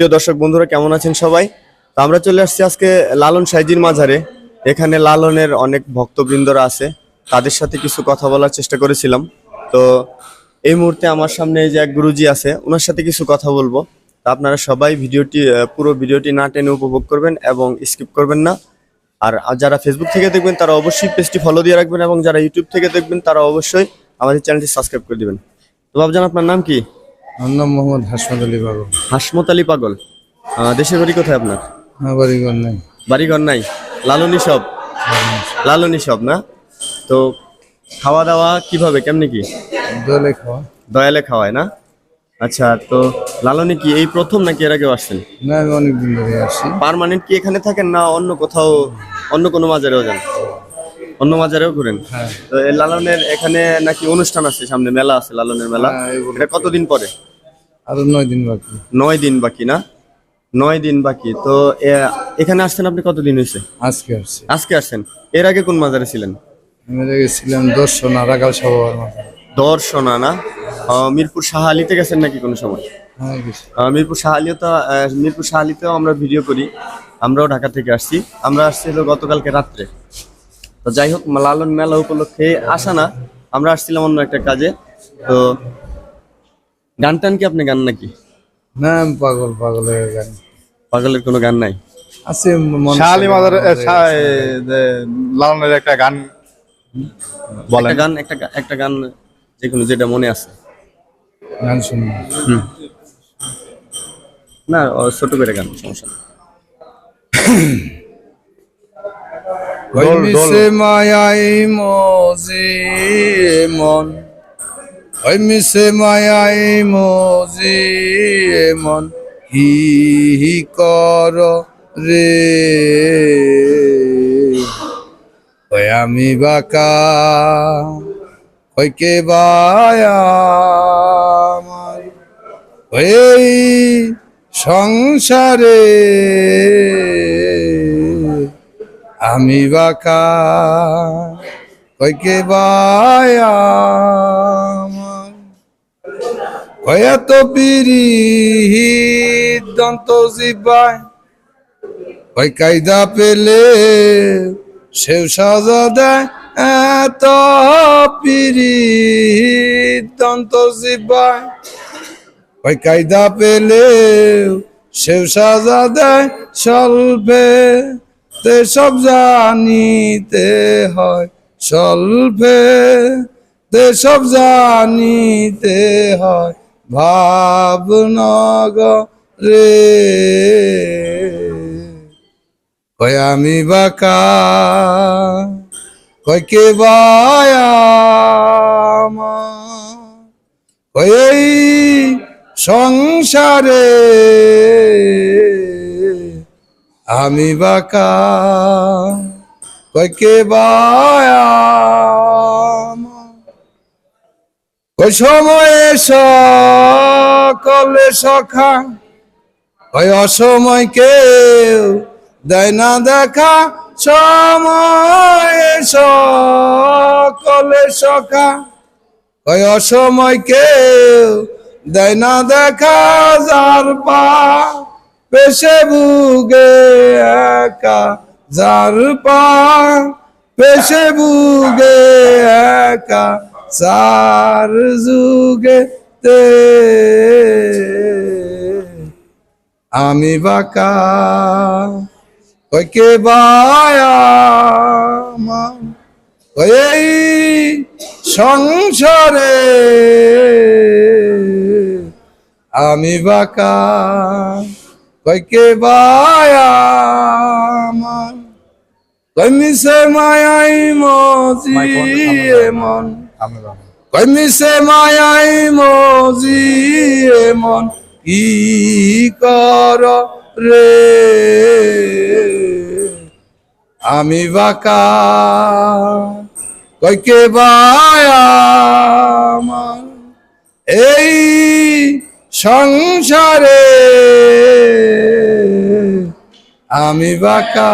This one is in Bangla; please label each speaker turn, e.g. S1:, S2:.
S1: প্রিয় দর্শক বন্ধুরা, কেমন আছেন সবাই? তো আমরা চলে আসছি আজকে লালন সাইজির মাঝারে। এখানে লালনের অনেক ভক্তবৃন্দরা আছে, তাদের সাথে কিছু কথা বলার চেষ্টা করেছিলাম। তো এই মুহূর্তে আমার সামনে যে এক গুরুজি আছে, ওনার সাথে কিছু কথা বলব। তা আপনারা সবাই ভিডিওটি পুরো ভিডিওটি না টেনে উপভোগ করবেন এবং স্কিপ করবেন না। আর যারা ফেসবুক থেকে দেখবেন, তারা অবশ্যই পেজটি ফলো দিয়ে রাখবেন এবং যারা ইউটিউব থেকে দেখবেন, তারা অবশ্যই আমাদের চ্যানেলটি সাবস্ক্রাইব করে দিবেন। তো বাবজান আপনার নাম কি?
S2: আমার নাম মোহাম্মদ হাসমত আলী বাবু
S1: হাসমত আলী পাগল। দেশের বাড়ি কোথায় আপনার?
S2: বাড়িঘর নাই
S1: বাড়িঘর নাই। লালনি সব? লালনি সব। না? তো খাওয়া দাওয়া কীভাবে কেমনি কি?
S2: দলে খাওয়া।
S1: দয়ালে খাওয়ায় না? আচ্ছা তো লালনি কি এই প্রথম নাকি এর আগেও আসছেন
S2: না আমি অনেক দিন ধরে আসি।
S1: পার্মানেন্ট কি এখানে থাকেন না অন্য কোথাও অন্য কোনো মাজারেও যান? অন্য মাজারেও ঘুরেন?
S2: হ্যাঁ।
S1: তো লালনের এখানে নাকি অনুষ্ঠান আছে সামনে মেলা আছে লালনের মেলা।
S2: হ্যাঁ,
S1: এটা কতদিন পরে?
S2: আরও নয় দিন বাকি।
S1: নয় দিন বাকি না? নয় দিন বাকি। তো এখানে আসছেন আপনি কতদিন হয়েছে
S2: আজকে আসছি।
S1: আজকে আসছেন। এর আগে কোন মাজারে ছিলেন?
S2: আমি গেছিলাম দর্শন আর রাগাল মাঝে
S1: দর্শনা না? মিরপুর শাহ আলীতে গেছেন নাকি কোনো সময়?
S2: হ্যাঁ
S1: মিরপুর শাহ আলীও তো মিরপুর শাহ আলীতেও আমরা ভিডিও করি। আমরাও ঢাকা থেকে আসছি। আমরা আসছি হলো গতকালকে রাত্রে। তো যাই হোক লালন মেলা উপলক্ষে আসা না। আমরা আসছিলাম অন্য একটা কাজে। তো গান টান কি আপনি গান নাকি?
S2: না আমি পাগল পাগল হয়ে গেল
S1: পাগলের কোনো গান নাই?
S2: আছে মন
S3: শাহালি মাদার লালনের একটা গান
S1: একটা গান একটা গা- একটা গান যে কোনো যেটা মনে আছে।
S2: গান
S1: হুম। না ও ছোট করে গান সমস্যা নেই।
S3: দোল,
S2: মিশে মায়াই মজি মন। ওই মিশে মায়াই মজি মন হি হি কর রে। ওই আমি বাকা ওই কে বায়া ওই সংসারে আমি বাকা কইকে বায়া তো পিরি দন্ত জিবাই কই কায়দা পেলে সেও সাজা দেয় এত পিরি দন্ত জিবাই ওই কায়দা পেলে সেও সাজা দেয় স্বল্পে তে সব জানিতে হয় স্বল্পে তে সব জানিতে হয় ভাবনগ রে কয়, আমি বাকা। কয়, কে বায়া ওই এই সংসারে আমি বাকা। কয়কে বায়া ওই সময়ে সকলে সখা, ওই অসময় কেউ দেয় না দেখা, সময়ে সকলে সখা, ওই অসময় কেউ দেয় না দেখা, যার পা পেশে বুগে একা, যার পা পেশে বুগে একা চার যুগে তে আমি বাকা। ওই কে বায়া ওই সংসারে আমি বাকা। কইকে বায়া মিশে মায়াই মজি মন। কই মিশে মায়াই মজি মন কি কর রে? আমি বাকা। কইকে আমার? এই সংসারে আমি বাকা।